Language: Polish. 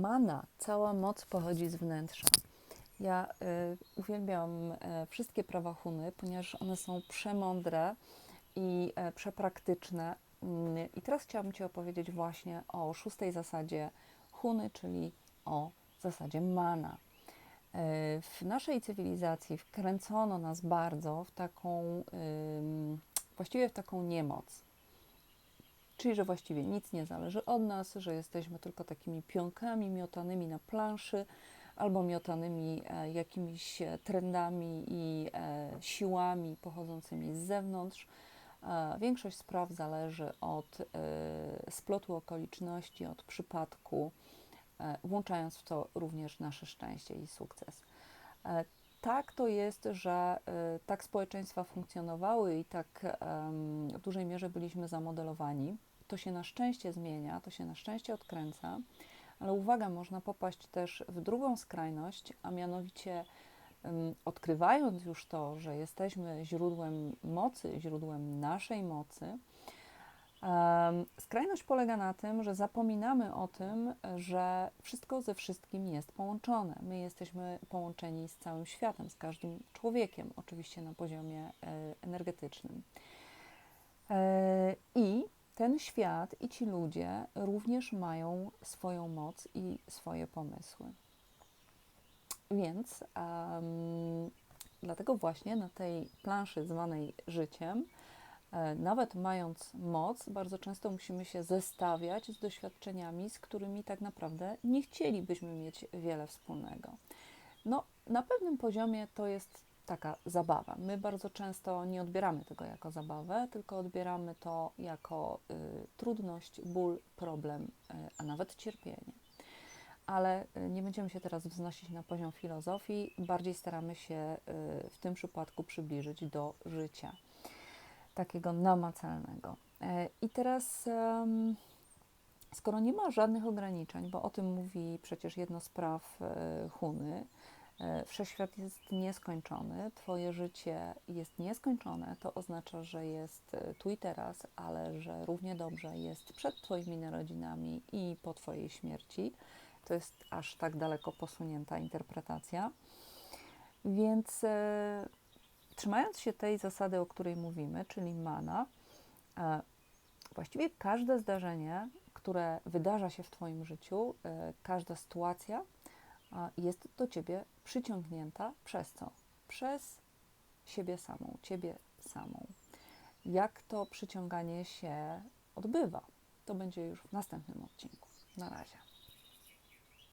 Mana, cała moc pochodzi z wnętrza. Ja y, uwielbiam y, wszystkie prawa Huny, ponieważ one są przemądre i y, przepraktyczne. Y, I teraz chciałabym Ci opowiedzieć właśnie o szóstej zasadzie Huny, czyli o zasadzie mana. Y, w naszej cywilizacji wkręcono nas bardzo w taką, właściwie w taką niemoc. Czyli, że właściwie nic nie zależy od nas, że jesteśmy tylko takimi pionkami miotanymi na planszy albo miotanymi e, jakimiś e, trendami i e, siłami pochodzącymi z zewnątrz. Większość spraw zależy od splotu okoliczności, od przypadku, włączając w to również nasze szczęście i sukces. Tak to jest, że e, tak społeczeństwa funkcjonowały i tak w dużej mierze byliśmy zamodelowani. To się na szczęście zmienia, to się na szczęście odkręca, ale uwaga, można popaść też w drugą skrajność, a mianowicie odkrywając już to, że jesteśmy źródłem mocy, źródłem naszej mocy, skrajność polega na tym, że zapominamy o tym, że wszystko ze wszystkim jest połączone. My jesteśmy połączeni z całym światem, z każdym człowiekiem, oczywiście na poziomie e, energetycznym. E, I ten świat i ci ludzie również mają swoją moc i swoje pomysły. Więc em, dlatego właśnie na tej planszy zwanej życiem, nawet mając moc, bardzo często musimy się zestawiać z doświadczeniami, z którymi tak naprawdę nie chcielibyśmy mieć wiele wspólnego. No, na pewnym poziomie to jest taka zabawa. My bardzo często nie odbieramy tego jako zabawę, tylko odbieramy to jako y, trudność, ból, problem, y, a nawet cierpienie. Ale y, nie będziemy się teraz wznosić na poziom filozofii, bardziej staramy się y, w tym przypadku przybliżyć do życia, takiego namacalnego. E, I teraz, skoro nie ma żadnych ograniczeń, bo o tym mówi przecież jedno z praw e, Huny, E, Wszechświat jest nieskończony, Twoje życie jest nieskończone. To oznacza, że jest tu i teraz, ale że równie dobrze jest przed Twoimi narodzinami i po Twojej śmierci. To jest aż tak daleko posunięta interpretacja. Więc trzymając się tej zasady, o której mówimy, czyli mana, e, właściwie każde zdarzenie, które wydarza się w Twoim życiu, e, każda sytuacja, a jest do ciebie przyciągnięta przez co? Przez siebie samą, ciebie samą. Jak to przyciąganie się odbywa? To będzie już w następnym odcinku. Na razie.